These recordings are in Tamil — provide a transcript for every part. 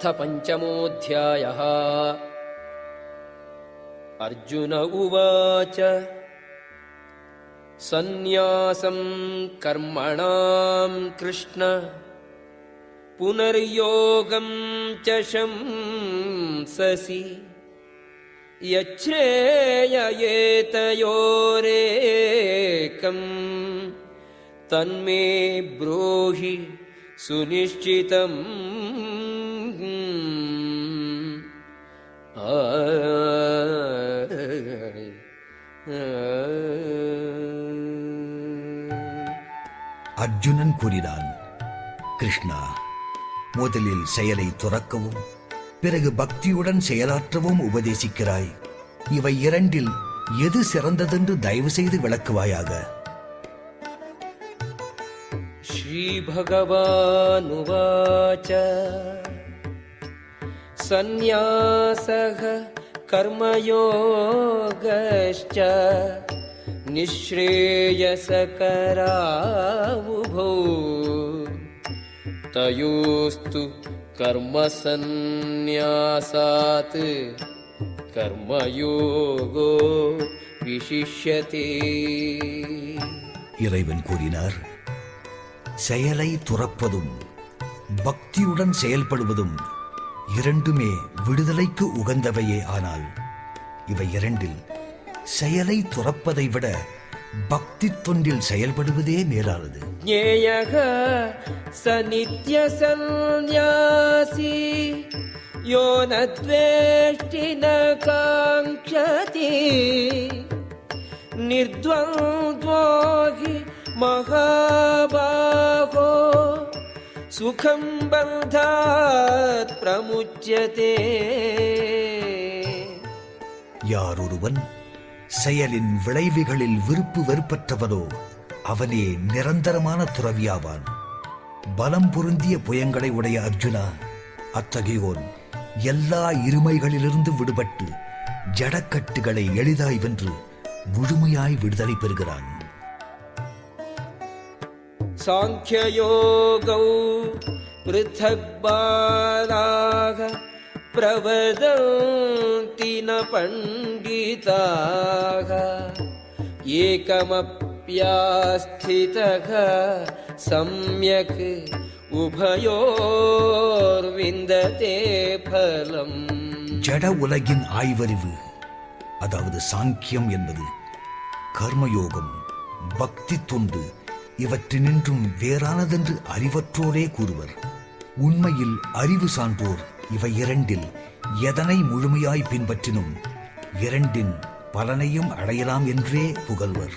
अथ पञ्चमोऽध्यायः। अर्जुन उवाच सन्न्यासं कर्मणां कृष्ण पुनर्योगं च शंससि। यच्छ्रेययेतयोरेकम् तन्मे ब्रूहि सुनिश्चितम् அர்ஜுனன் கூறினான் கிருஷ்ணா முதலில் செயலை துறக்கவும் பிறகு பக்தியுடன் செயலாற்றவும் உபதேசிக்கிறாய். இவை இரண்டில் எது சிறந்ததென்று தயவு செய்து விளக்குவாயாக? ஸ்ரீ பகவானுவாச்ச सन्न्यासः कर्मयोगश्च निःश्रेयसकरावुभौ तयोस्तु कर्मसन्न्यासात् कर्मयोगो विशिष्यते இறைவன் கூறினார் செயலை துறப்பதும் பக்தியுடன் செயல்படுவதும் இரண்டுமே விடுதலைக்கு உகந்தவையே ஆனால் இவை இரண்டில் செயலை துறப்பதை விட பக்தி தொண்டில் செயல்படுவதே மேலானது. ஞேயக சநித்ய சந்நியாசி யோனத்வேஷ்டின காங்கதி நிர்த்வந்தோகி மகாபா सुखं बन्धात् प्रमुच्यते யார் ஒருவன் செயலின் விளைவுகளில் விருப்பு வெறுப்பற்றவனோ அவனே நிரந்தரமான துறவியாவான் பலம் பொருந்திய புயங்களை உடைய அர்ஜுனா அத்தகையோன் எல்லா இருமைகளிலிருந்து விடுபட்டு ஜடக்கட்டுகளை எளிதாய் வென்று முழுமையாய் விடுதலை பெறுகிறான் साङ्ख्ययोगौ पृथक् बालाः प्रवदन्ति न पण्डिताः एकमप्यास्थितः सम्यक् उभयोर्विन्दते फलम् ஜட உலகின் ஆய்வறிவு அதாவது சாங்கியம் என்பது கர்மயோகம் பக்தி தொண்டு இவற்றினின்றும் வேறானதென்று அறிவற்றோரே கூறுவர். உண்மையில் அறிவு சான்றோர் இவை இரண்டில் எதனை முழுமையாய் பின்பற்றினும் இரண்டின் பலனையும் அடையலாம் என்றே புகழ்வர்.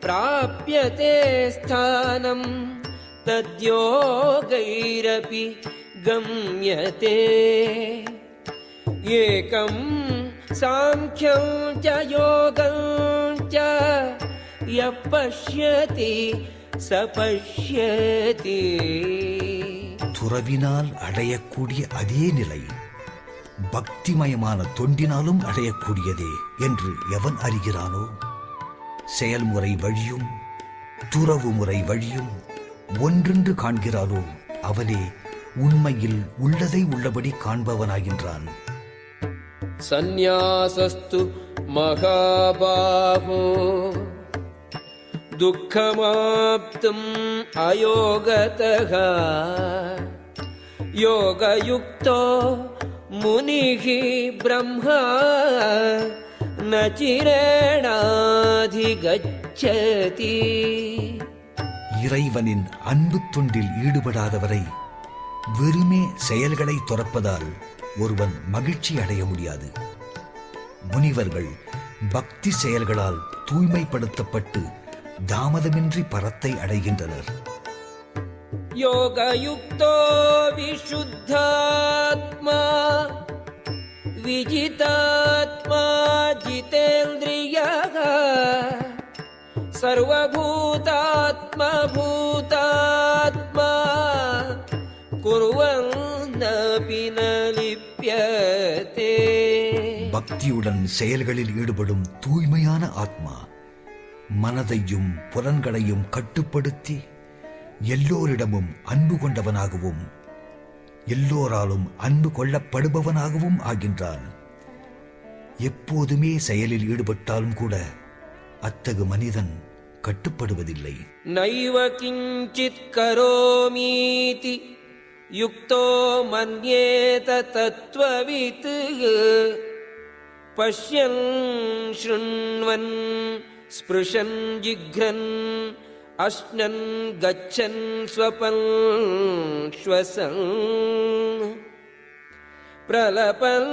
பிராபியதே ஸ்தானம் தத்யோகைரபி கம்யதே. ஏகம் சாங்கியம் ச யோகம் ச துறவினால் அடையக்கூடிய அதே நிலை பக்திமயமான தொண்டினாலும் அடையக்கூடியதே என்று எவன் அறிகிறானோ? செயல்முறை வழியும் துறவு முறை வழியும் ஒன்றென்று காண்கிறானோ? அவனே உண்மையில் உள்ளதை உள்ளபடி காண்பவனாகின்றான். சந்நியாசஸ்து மகாபாபோ दुःखमाप्तुम् अयोगतः योगयुक्तो मुनिः ब्रह्मा न चिरेणाधिगच्छति இறைவனின் அன்பு தொண்டில் ஈடுபடாதவரை வெறுமே செயல்களை துறப்பதால் ஒருவன் மகிழ்ச்சி அடைய முடியாது முனிவர்கள் பக்தி செயல்களால் தூய்மைப்படுத்தப்பட்டு தாமதமின்றி பரத்தை அடைகின்றனர் யோகயுக்தோ விஷுத்தாத்மா விஜிதாத்மா ஜிதேந்திரிய சர்வூதாத்மா பூதாத்மா பக்தியுடன் செயல்களில் ஈடுபடும் தூய்மையான ஆத்மா. மனதையும் புலன்களையும் கட்டுப்படுத்தி எல்லோரிடமும் அன்பு கொண்டவனாகவும் எல்லோராலும் அன்பு கொள்ளப்படுபவனாகவும் ஆகின்றான். எப்போதுமே செயலில் ஈடுபட்டாலும் கூட அத்தகு மனிதன் கட்டுப்படுவதில்லை. நைவ கிஞ்சித் கரோமீதி யுக்தோ மன்யேத தத்துவவித்து பஷ்யன் स्पृशन् जिघ्रन् अश्नन् गच्छन् स्वपन् श्वसन्। प्रलपन्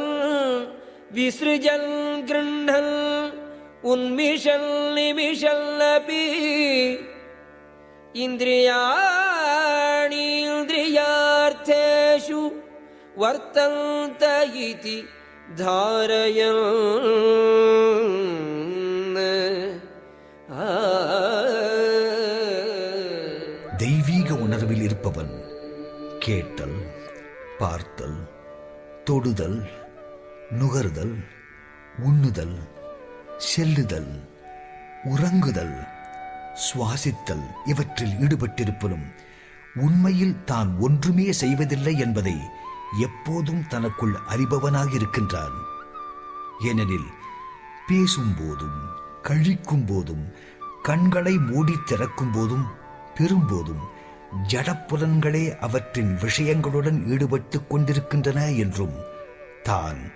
विसृजन् गृह्णन् उन्मिषन् निमिषन्नपि इन्द्रियाणीन्द्रियार्थेषु वर्तन्त इति धारयन् கேட்பவன் கேட்டல் பார்த்தல் தொடுதல் நுகர்தல் உண்ணுதல் செல்லுதல் உறங்குதல் சுவாசித்தல் இவற்றில் ஈடுபட்டிருப்பதும் உண்மையில் தான் ஒன்றுமே செய்வதில்லை என்பதை எப்போதும் தனக்குள் அறிபவனாக இருக்கின்றான் ஏனெனில் பேசும்போதும் கழிக்கும் போதும் கண்களை மூடி திறக்கும் போதும் பெறும்போதும் ஜடப்புலன்களே அவற்றின் விஷயங்களுடன் ஈடுபட்டுக் கொண்டிருக்கின்றன என்றும் தான்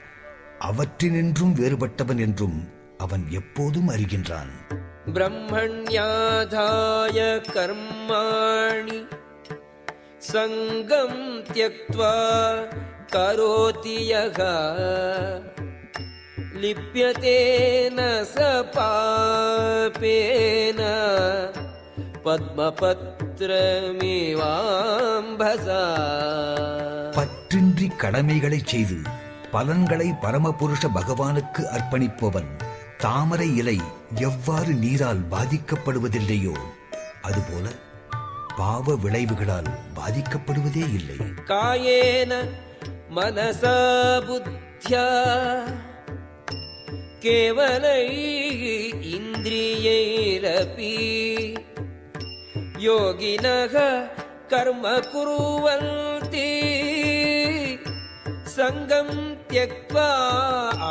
அவற்றினின்றும் வேறுபட்டவன் என்றும் அவன் எப்போதும் அறிகின்றான். பிரம்மண்யாதாய கர்மாணி சங்கம் தியக்வா கரோதியக லிப்யதேன ச பாபேன பத்மபத்ரமேவாம்பசா. பற்றின்றி கடமைகளை செய்து பலன்களை பரமபுருஷ பகவானுக்கு அர்ப்பணிப்பவன் தாமரை இலை எவ்வாறு நீரால் பாதிக்கப்படுவதில்லையோ அதுபோல பாவ விளைவுகளால் பாதிக்கப்படுவதே இல்லை. காயேன மனசா புத்தியா. கேவலை இந்திரியைரபி योगिनः कर्म कुर्वन्ति सङ्गं त्यक्त्वा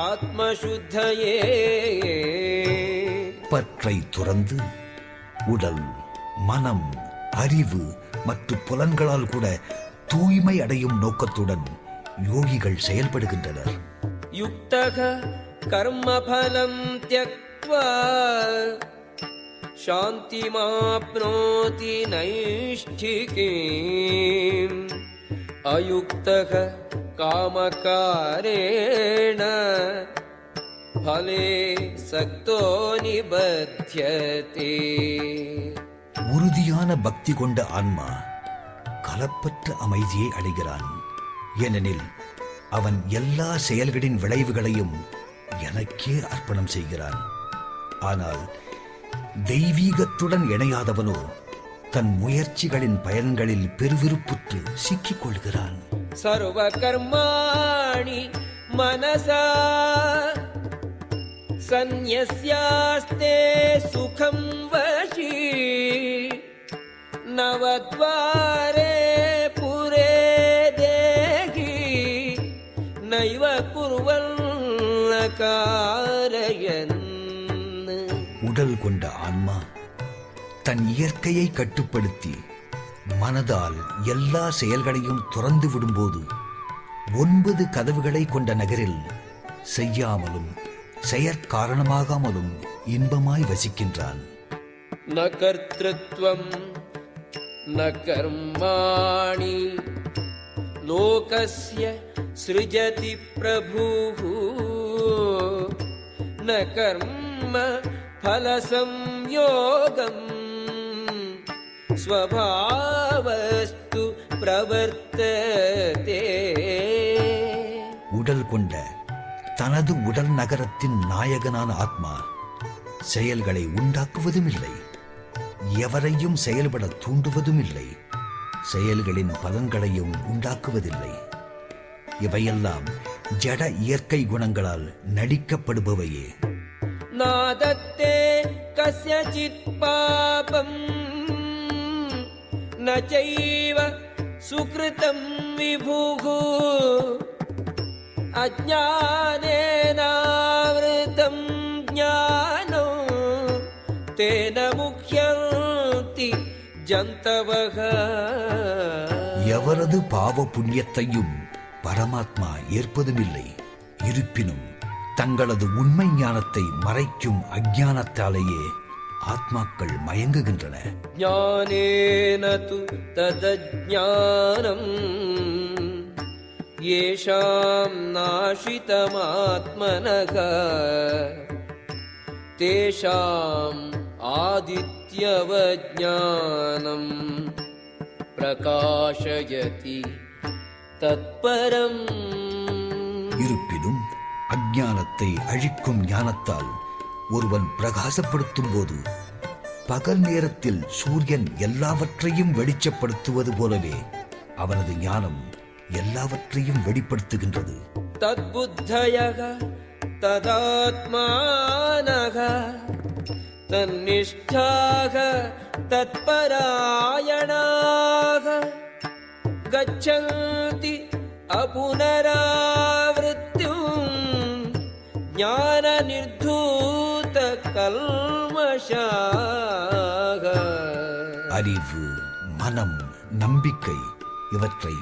आत्मशुद्धये பற்றை துறந்து உடல் மனம் அறிவு மற்றும் புலன்களால் கூட தூய்மை அடையும் நோக்கத்துடன் யோகிகள் செயல்படுகின்றனர் युक्तः कर्मफलं त्यक्त्वा शान्तिमाप्नोति नैष्ठिकीम् अयुक्तः कामकारेण फले सक्तो निबध्यते உறுதியான பக்தி கொண்ட ஆன்மா கலப்பற்ற அமைதியை அடைகிறான் ஏனெனில் அவன் எல்லா செயல்களின் விளைவுகளையும் எனக்கே அர்ப்பணம் செய்கிறான் ஆனால் தெய்வீகத்துடன் இணையாதவனோ தன் முயற்சிகளின் பயன்களில் பெருவிருப்புற்று சிக்கிக் கொள்கிறான் சர்வ கர்மாணி மனசா சந்நியாஸ்தே சுகம் வஷி நவத்வாரே புரே தேகி நைவ குருவல்ல காரயன் உடல் கொண்ட ஆன்மா தன் இயற்கையை கட்டுப்படுத்தி மனதால் எல்லா செயல்களையும் துறந்து விடும்போது ஒன்பது கதவுகளை கொண்ட நகரில் செய்யாமலும் செயற்காரணமாகாமலும் இன்பமாய் வசிக்கின்றான். ந கர்த்தத்வம் ந கர்மாணி லோகஸ்ய சிருஜதி பிரபு ந கர்ம फलसंयोगम् स्वभावस्तु प्रवर्तते உடல் கொண்ட தனது உடல் நகரத்தின் நாயகனான ஆத்மா செயல்களை உண்டாக்குவதும் இல்லை எவரையும் செயல்பட தூண்டுவதும் இல்லை செயல்களின் பலன்களையும் உண்டாக்குவதில்லை இவையெல்லாம் ஜட இயற்கை குணங்களால் நடிக்கப்படுபவையே नादत्ते कस्यचित् पापम् न चैव सुकृतं विभुः अज्ञानेनावृतं ज्ञानो तेन मुह्यन्ति जन्तवः எவரது பாவ புண்ணியத்தையும் பரமாத்மா ஏற்பதுமில்லை இருப்பினும் தங்களது உண்மை ஞானத்தை மறைக்கும் அஞ்ஞானத்தாலேயே ஆத்மாக்கள் மயங்குகின்றன ज्ञानेन तु तदज्ञानम् येषां नाशितमात्मनः तेषाम् आदित्यवज्ञानम् प्रकाशयति तत्परम् இருப்பினும் அஜானத்தை அழிக்கும் ஞானத்தால் ஒருவன் பிரகாசப்படுத்தும் போது பகல் நேரத்தில் சூரியன் எல்லாவற்றையும் வெளிச்சப்படுத்துவது போலவே அவனது ஞானம் எல்லாவற்றையும் வெளிப்படுத்துகின்றது. தத்புத்தயக ததாத்மானக தன்னிஷ்டாக தத்பராயணாக. கச்சந்தி அபுனரா ಜ್ಞಾನ ನಿರ್ಧೂತ கல்மஷாக. அறிவு மனம் நம்பிக்கை இவற்றை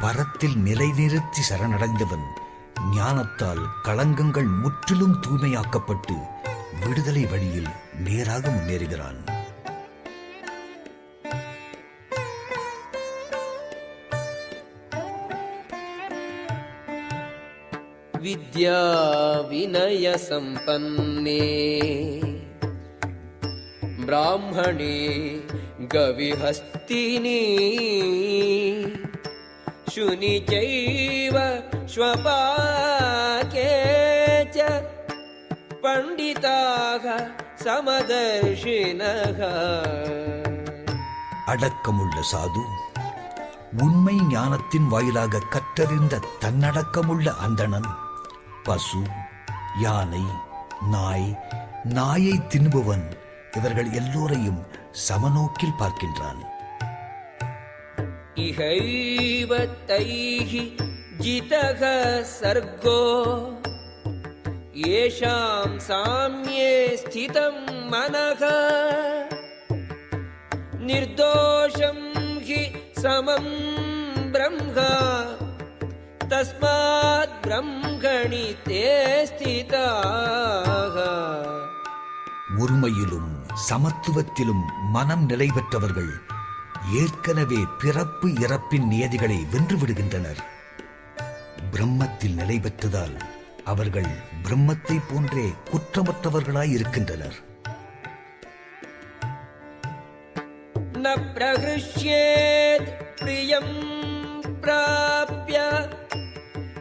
பரத்தில் நிலைநிறுத்தி சரணடைந்தவன் ஞானத்தால் களங்கங்கள் முற்றிலும் தூய்மையாக்கப்பட்டு விடுதலை வழியில் நேராக முன்னேறுகிறான். विद्या विनयसम्पन्ने ब्राह्मणे गविहस्तिनी शुनि चैव श्वपाके च पण्डिताः समदर्शिनः அடக்கமுள்ள சாது உண்மை ஞானத்தின் வாயிலாக கற்றறிந்த தன்னடக்கமுள்ள அந்தணன் பசு யானை நாய் நாயை தின்பவன் இவர்கள் எல்லோரையும் சமநோக்கில் பார்க்கின்றான். இகைவத்தைகி ஜிதக சர்க்கோ ஏஷாம் சாமியே ஸ்திதம் மனக நிர்தோஷம் ஹி சமம் பிரம்மா तस्मात् ब्रह्मणि ते स्थिताः ஒருமையிலும் சமத்துவத்திலும் மனம் நிலை பெற்றவர்கள் ஏற்கனவே பிறப்பு இறப்பின் நியதிகளை வென்று விடுகின்றனர் பிரம்மத்தில் நிலை பெற்றதால் அவர்கள் பிரம்மத்தை போன்றே குற்றமற்றவர்களாய் இருக்கின்றனர் न प्रहृष्येत् प्रियं प्राप्य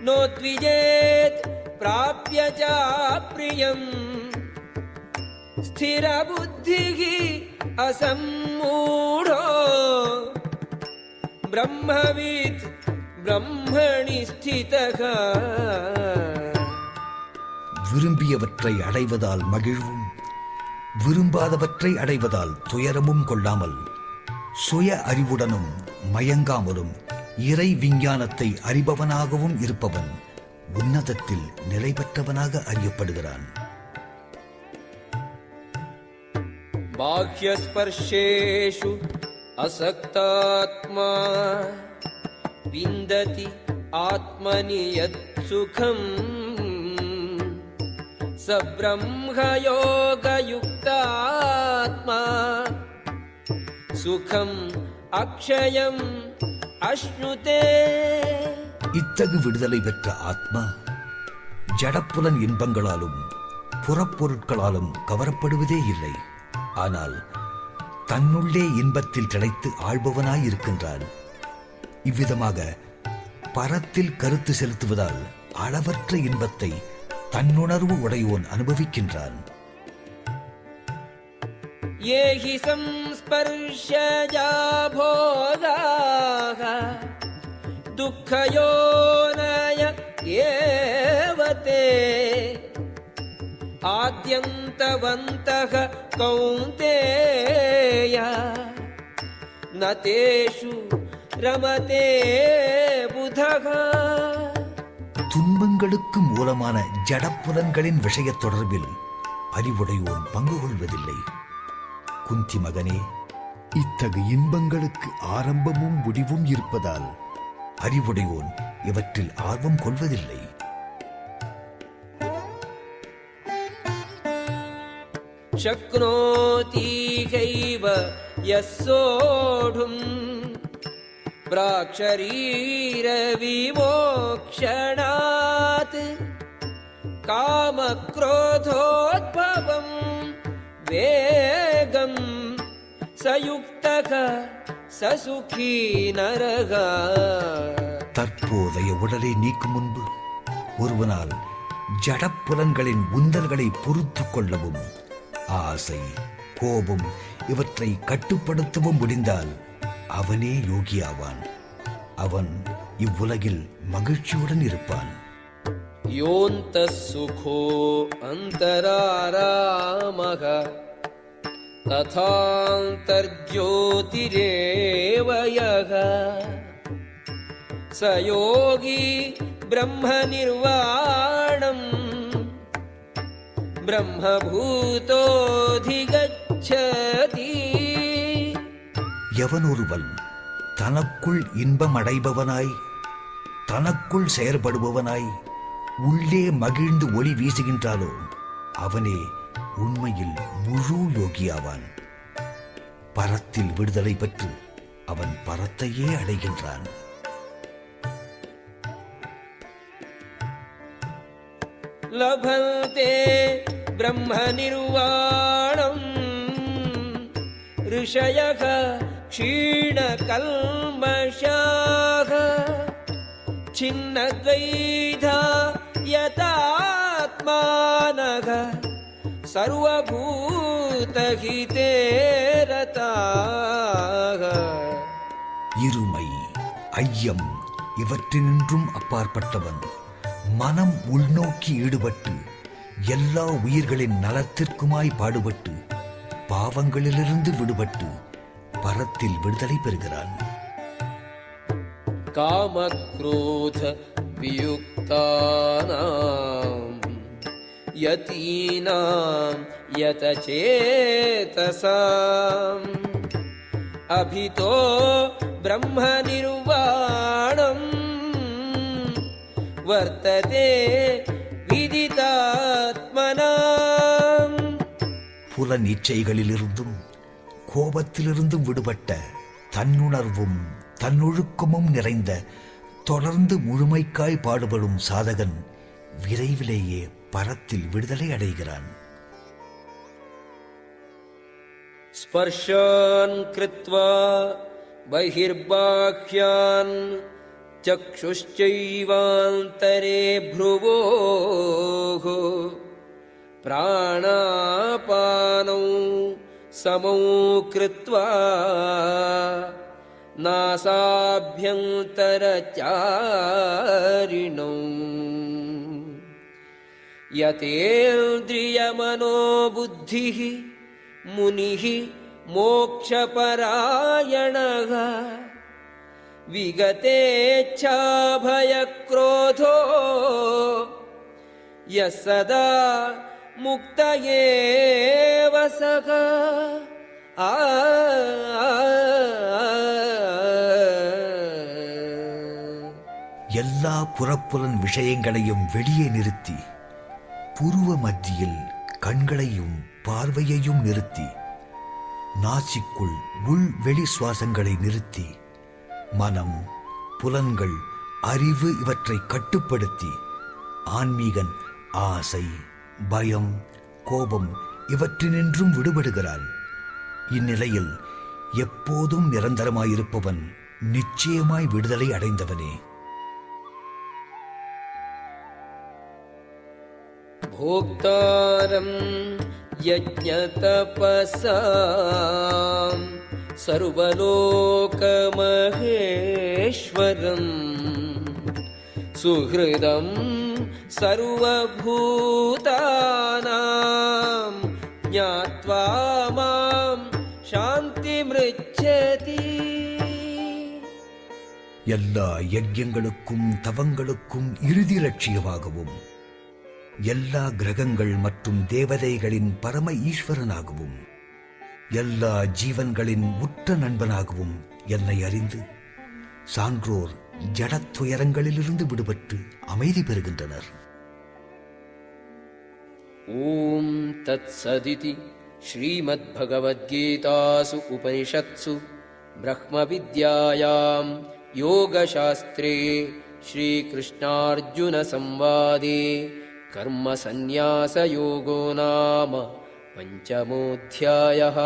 नोद्विजेत् प्राप्य च प्रियम् स्थिरबुद्धिः असम्मूढो ब्रह्मवित् ब्रह्मणि स्थितः விரும்பியவற்றை அடைவதால் மகிழ்வும் விரும்பாதவற்றை அடைவதால் துயரமும் கொள்ளாமல் சுய அறிவுடனும் மயங்காமலும் இறை விஞ்ஞானத்தை அறிபவனாகவும் இருப்பவன் உன்னதத்தில் நிலை பெற்றவனாக அறியப்படுகிறான் बाह्यस्पर्शेषु असक्तात्मा विन्दति आत्मनि यत्सुखम् स ब्रह्मयोगयुक्तात्मा सुखम् अक्षयम् अश्नुते இத்தகு விடுதலை பெற்ற ஆத்மா ஜடப்புலன் இன்பங்களாலும் புறப்பொருட்களாலும் கவரப்படுவதே இல்லை. ஆனால் தன்னுள்ளே இன்பத்தில் திளைத்து ஆள்பவனாய் இருக்கின்றான். இவ்விதமாக பரத்தில் கருத்து செலுத்துவதால் அளவற்ற இன்பத்தை தன்னுணர்வு உடையோன் அனுபவிக்கின்றான். ये हि संस्पर्शजा भोगाः दुःखयोनय एव ते आद्यन्तवन्तः कौन्तेय न तेषु रमते बुधः துன்பங்களுக்கு மூலமான ஜடப்புலன்களின் விஷயத் தொடர்பில் அறிவுடையோன் பங்கு கொள்வதில்லை குந்தி மகனே இத்தகைய இன்பங்களுக்கு ஆரம்பமும் முடிவும் இருப்பதால் அறிவுடையோன் இவற்றில் ஆர்வம் கொள்வதில்லை शक्नोतीहैव यः सोढुम् प्राक्शरीरविमोक्षणात् कामक्रोधोद्भवम् वेगम् स युक्तः स सुखी नरः தற்போதைய உடலை நீக்கும் முன்பு ஒருவனால் ஜடப்புலன்களின் உந்தல்களை பொறுத்துக் கொள்ளவும் ஆசை கோபம் இவற்றை கட்டுப்படுத்தவும் முடிந்தால் அவனே யோகியாவான் அவன் இவ்வுலகில் மகிழ்ச்சியுடன் இருப்பான் योऽन्तः सुखो अन्तरारामः तथान्तर्ज्योतिरेव यः स योगी ब्रह्मनिर्वाणम् ब्रह्मभूतोऽधिगच्छति எவனொருவன் தனக்குள் இன்பம் அடைபவனாய் தனக்குள் செயற்படுபவனாய் உள்ளே மகிழ்ந்து ஒளி வீசுகின்றாலோ அவனே உண்மையில் முழு யோகியாவான் பரத்தில் விடுதலை பெற்று அவன் பரத்தையே அடைகின்றான் लभन्ते ब्रह्मनिर्वाणम् ऋषयः क्षीणकल्मषाः छिन्नद्वैधा यतात्मानः சர்வபூதகிதே ரதாக இருமை ஐயம் இவற்றினின்றும் அப்பாற்பட்டவன். மனம் உள்நோக்கி ஈடுபட்டு எல்லா உயிர்களின் நலத்திற்குமாய் பாடுபட்டு பாவங்களிலிருந்து விடுபட்டு பரத்தில் விடுதலை பெறுகிறான். காமக்ரோத வியுக்தானா यतीनां यतचेतसाम् अभितो ब्रह्मनिर्वाणम् वर्तते विदितात्मनाम् புல நீச்சைகளிலிருந்தும் கோபத்திலிருந்தும் விடுபட்ட தன்னுணர்வும் தன்னொழுக்கமும் நிறைந்த தொடர்ந்து முழுமைக்காய் பாடுபடும் சாதகன் விரைவிலேயே பரத்தில் விடுதலை அடைகிறான் स्पर्शान् कृत्वा बहिर्बाह्यान् चक्षुश्चैवान्तरे भ्रुवोः प्राणापानौ समौ कृत्वा नासाभ्यन्तरचारिणौ यतेन्द्रियमनोबुद्धिः मुनिः मोक्षपरायणः विगतेच्छाभयक्रोधो यः सदा मुक्त एव सः आ எல்லா புறப்புலன் விஷயங்களையும் வெளியே நிறுத்தி புருவ மத்தியில் கண்களையும் பார்வையையும் நிறுத்தி நாசிக்குள் உள் வெளி சுவாசங்களை நிறுத்தி மனம் புலன்கள் அறிவு இவற்றை கட்டுப்படுத்தி ஆன்மீகன் ஆசை பயம் கோபம் இவற்றினின்றும் விடுபடுகிறான். இந்நிலையில் எப்போதும் நிரந்தரமாயிருப்பவன் நிச்சயமாய் விடுதலை அடைந்தவனே. भोक्तारं यज्ञतपसाम् सर्वलोकमहेश्वरम् सुहृदं सर्वभूतानां ज्ञात्वा मां शान्तिमृच्छति எல்லா யஜ்யங்களுக்கும் தவங்களுக்கும் இறுதி லட்சியமாகவும் எல்லா கிரகங்கள் மற்றும் தேவதைகளின் பரம ஈஸ்வரனாகவும் எல்லா ஜீவன்களின் உற்ற நண்பனாகவும் என்னை அறிந்து சான்றோர் ஜடத்துயரங்களிலிருந்து விடுபட்டு அமைதி பெறுகின்றனர் ॐ तत्सदिति श्रीमद्भगवद्गीतासु उपनिषत्सु ब्रह्मविद्यायां योगशास्त्रे श्रीकृष्णार्जुनसंवादे कर्मसन्न्यासयोगो नाम पञ्चमोऽध्यायः